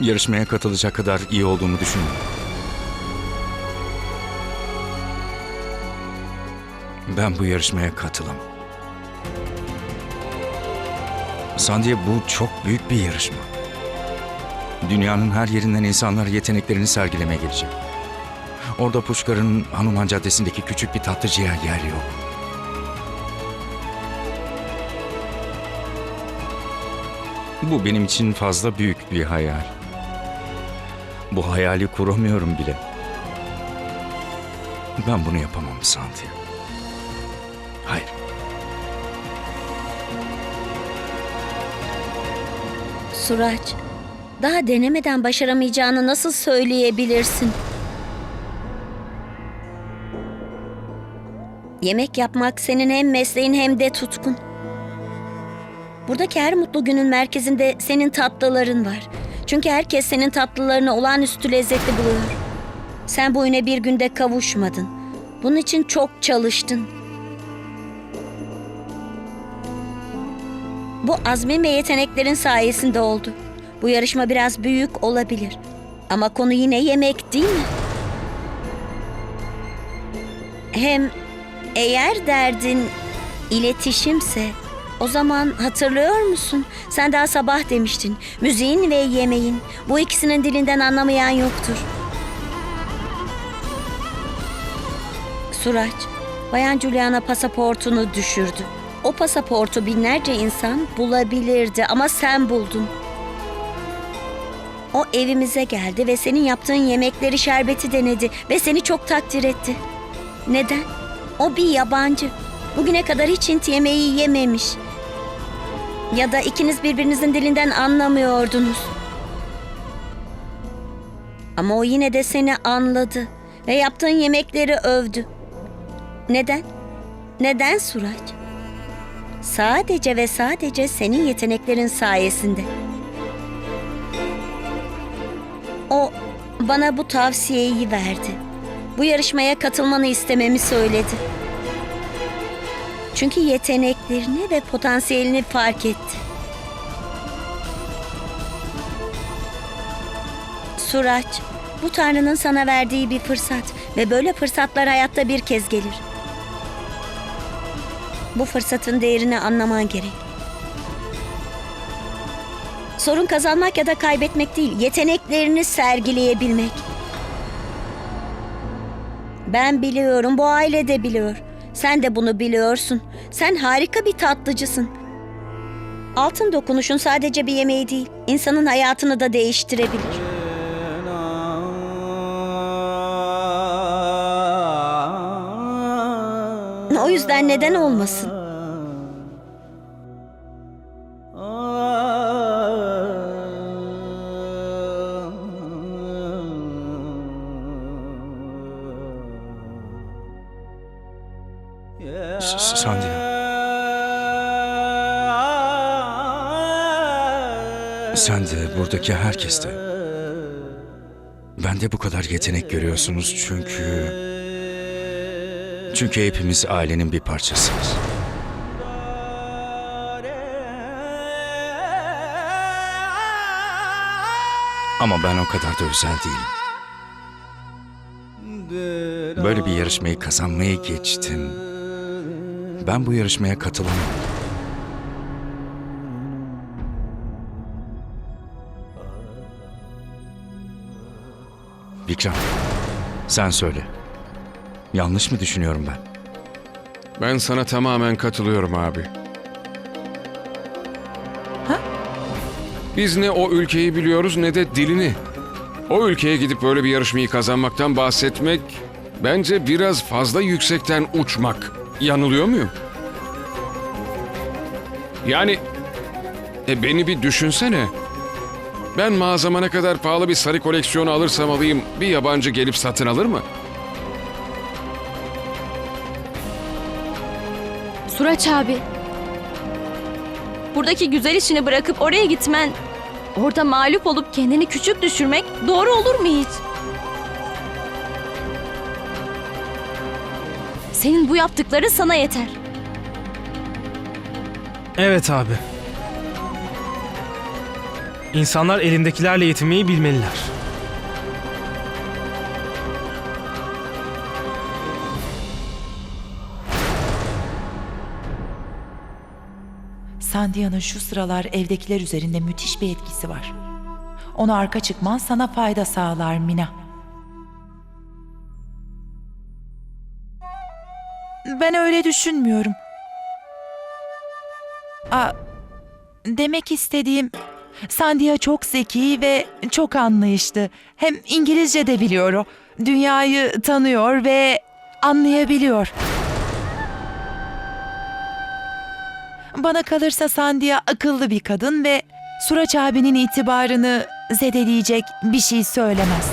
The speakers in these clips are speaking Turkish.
yarışmaya katılacak kadar iyi olduğumu düşünmüyorum. Ben bu yarışmaya katılamam. Sandiye bu çok büyük bir yarışma. Dünyanın her yerinden insanlar yeteneklerini sergilemeye gelecek. Orada Puşkar'ın Hanuman Caddesi'ndeki küçük bir tatlıcıya yer yok. Bu benim için fazla büyük bir hayal. Bu hayali kuramıyorum bile. Ben bunu yapamam Santi. Hayır. Suraç, daha denemeden başaramayacağını nasıl söyleyebilirsin? Yemek yapmak senin hem mesleğin hem de tutkun. Buradaki her mutlu günün merkezinde senin tatlıların var. Çünkü herkes senin tatlılarını olağanüstü lezzetli buluyor. Sen bu üne bir günde kavuşmadın. Bunun için çok çalıştın. Bu azmin ve yeteneklerin sayesinde oldu. Bu yarışma biraz büyük olabilir. Ama konu yine yemek değil mi? Hem eğer derdin iletişimse o zaman hatırlıyor musun? Sen daha sabah demiştin. Müziğin ve yemeğin. Bu ikisinin dilinden anlamayan yoktur. Suraç, Bayan Juliana pasaportunu düşürdü. O pasaportu binlerce insan bulabilirdi ama sen buldun. O evimize geldi ve senin yaptığın yemekleri şerbeti denedi ve seni çok takdir etti. Neden? O bir yabancı. Bugüne kadar hiç Hint yemeği yememiş. Ya da ikiniz birbirinizin dilinden anlamıyordunuz. Ama o yine de seni anladı ve yaptığın yemekleri övdü. Neden? Neden Suraç? Sadece ve sadece senin yeteneklerin sayesinde. O bana bu tavsiyeyi verdi. Bu yarışmaya katılmanı istememi söyledi. Çünkü yeteneklerini ve potansiyelini fark etti. Suraç, bu Tanrı'nın sana verdiği bir fırsat ve böyle fırsatlar hayatta bir kez gelir. Bu fırsatın değerini anlaman gerek. Sorun kazanmak ya da kaybetmek değil, yeteneklerini sergileyebilmek. Ben biliyorum, bu aile de biliyor. Sen de bunu biliyorsun. Sen harika bir tatlıcısın. Altın dokunuşun sadece bir yemeği değil, insanın hayatını da değiştirebilir. O yüzden neden olmasın? Sen de buradaki herkes de. Bende bu kadar yetenek görüyorsunuz çünkü... Çünkü hepimiz ailenin bir parçasıyız. Ama ben o kadar da özel değilim. Böyle bir yarışmayı kazanmaya geçtim. Ben bu yarışmaya katılamam. Vikram, sen söyle. Yanlış mı düşünüyorum ben? Ben sana tamamen katılıyorum abi. Biz ne o ülkeyi biliyoruz ne de dilini. O ülkeye gidip böyle bir yarışmayı kazanmaktan bahsetmek bence biraz fazla yüksekten uçmak. Yanılıyor muyum? Yani e, beni bir düşünsene. Ben mağazama ne kadar pahalı bir sarı koleksiyonu alırsam alayım bir yabancı gelip satın alır mı? Suraç abi. Buradaki güzel işini bırakıp oraya gitmen, orada mağlup olup kendini küçük düşürmek doğru olur mu hiç? Senin bu yaptıkları sana yeter. Evet abi. İnsanlar elindekilerle yetinmeyi bilmeliler. Sandia'nın şu sıralar evdekiler üzerinde müthiş bir etkisi var. Ona arka çıkman sana fayda sağlar Mina. Ben öyle düşünmüyorum. Aa, demek istediğim Sandia çok zeki ve çok anlayışlı. Hem İngilizce de biliyor o. Dünyayı tanıyor ve anlayabiliyor. Bana kalırsa Sandia akıllı bir kadın ve Suraç abinin itibarını zedeleyecek bir şey söylemez.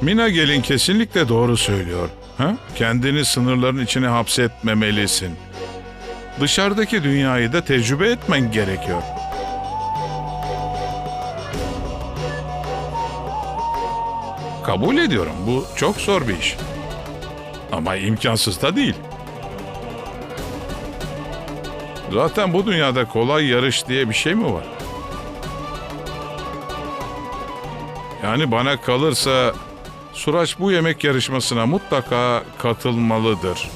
Mina gelin kesinlikle doğru söylüyor. Ha? Kendini sınırların içine hapsetmemelisin. Dışarıdaki dünyayı da tecrübe etmen gerekiyor. Kabul ediyorum. Bu çok zor bir iş. Ama imkansız da değil. Zaten bu dünyada kolay yarış diye bir şey mi var? Yani bana kalırsa Suraç bu yemek yarışmasına mutlaka katılmalıdır.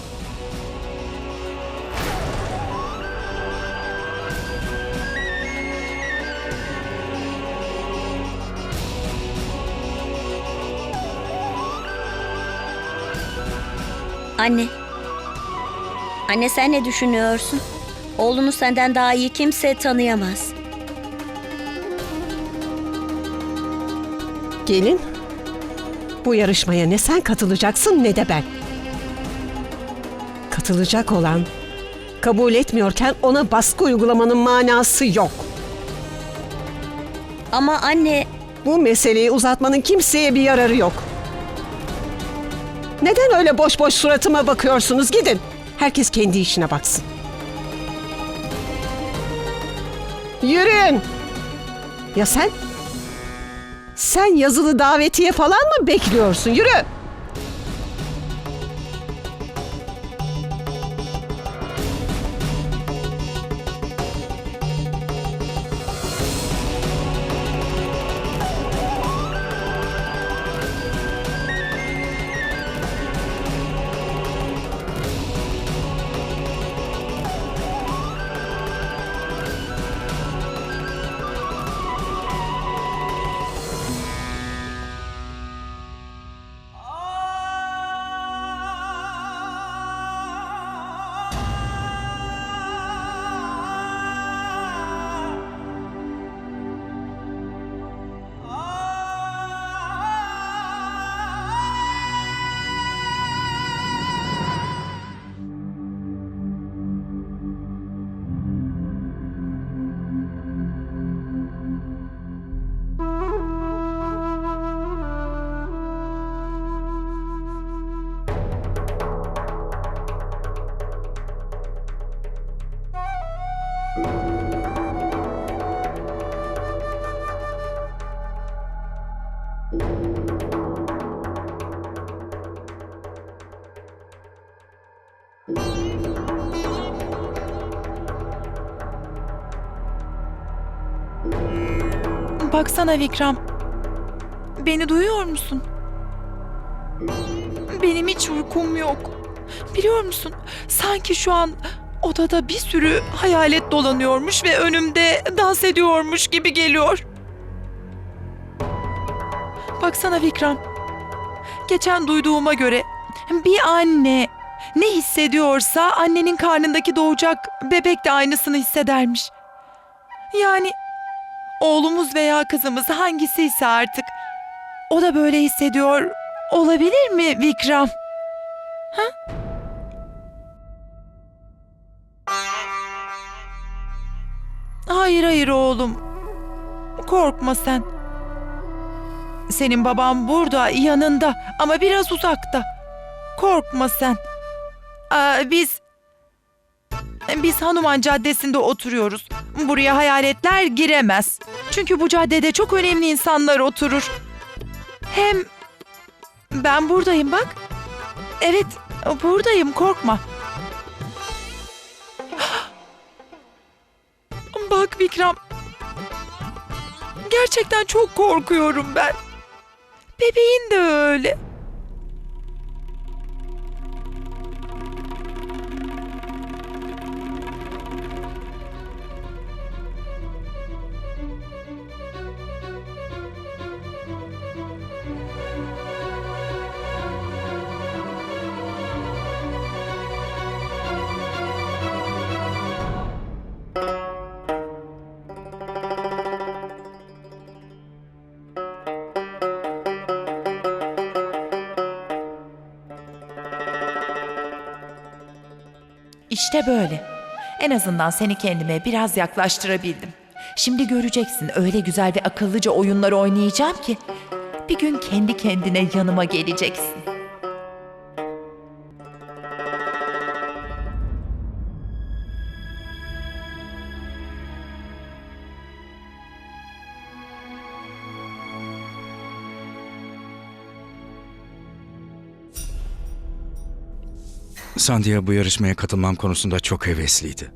Anne. Anne sen ne düşünüyorsun? Oğlunu senden daha iyi kimse tanıyamaz. Gelin, bu yarışmaya ne sen katılacaksın ne de ben. Katılacak olan kabul etmiyorken ona baskı uygulamanın manası yok. Ama anne Bu meseleyi uzatmanın kimseye bir yararı yok. Neden öyle boş boş suratıma bakıyorsunuz? Gidin. Herkes kendi işine baksın. Yürüyün. Ya sen? Sen yazılı davetiye falan mı bekliyorsun? Yürü. Baksana Vikram. Beni duyuyor musun? Benim hiç uykum yok. Biliyor musun? Sanki şu an odada bir sürü hayalet dolanıyormuş ve önümde dans ediyormuş gibi geliyor. Baksana Vikram. Geçen duyduğuma göre bir anne ne hissediyorsa annenin karnındaki doğacak bebek de aynısını hissedermiş. Yani oğlumuz veya kızımız hangisiyse artık o da böyle hissediyor olabilir mi Vikram? Ha? Hayır hayır oğlum. Korkma sen. Senin baban burada yanında ama biraz uzakta. Korkma sen. Aa, biz biz Hanuman Caddesi'nde oturuyoruz. Buraya hayaletler giremez. Çünkü bu caddede çok önemli insanlar oturur. Hem ben buradayım bak. Evet, buradayım korkma. Bak Vikram. Gerçekten çok korkuyorum ben. Bebeğin de öyle. İşte böyle. En azından seni kendime biraz yaklaştırabildim. Şimdi göreceksin öyle güzel ve akıllıca oyunlar oynayacağım ki bir gün kendi kendine yanıma geleceksin. Sandia bu yarışmaya katılmam konusunda çok hevesliydi.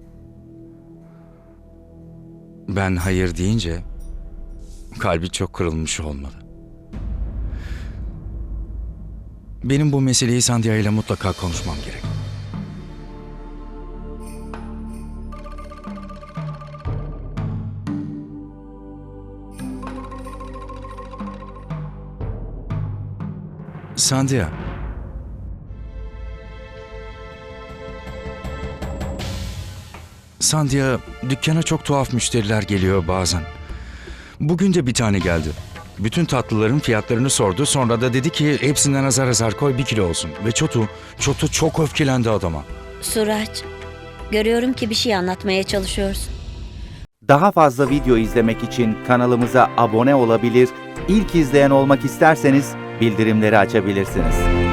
Ben hayır deyince kalbi çok kırılmış olmalı. Benim bu meseleyi Sandia ile mutlaka konuşmam gerek. Sandia. Sandia, dükkana çok tuhaf müşteriler geliyor bazen. Bugün de bir tane geldi. Bütün tatlıların fiyatlarını sordu. Sonra da dedi ki hepsinden azar azar koy bir kilo olsun. Ve Çotu, Çotu çok öfkelendi adama. Suraç, görüyorum ki bir şey anlatmaya çalışıyorsun. Daha fazla video izlemek için kanalımıza abone olabilir, ilk izleyen olmak isterseniz bildirimleri açabilirsiniz.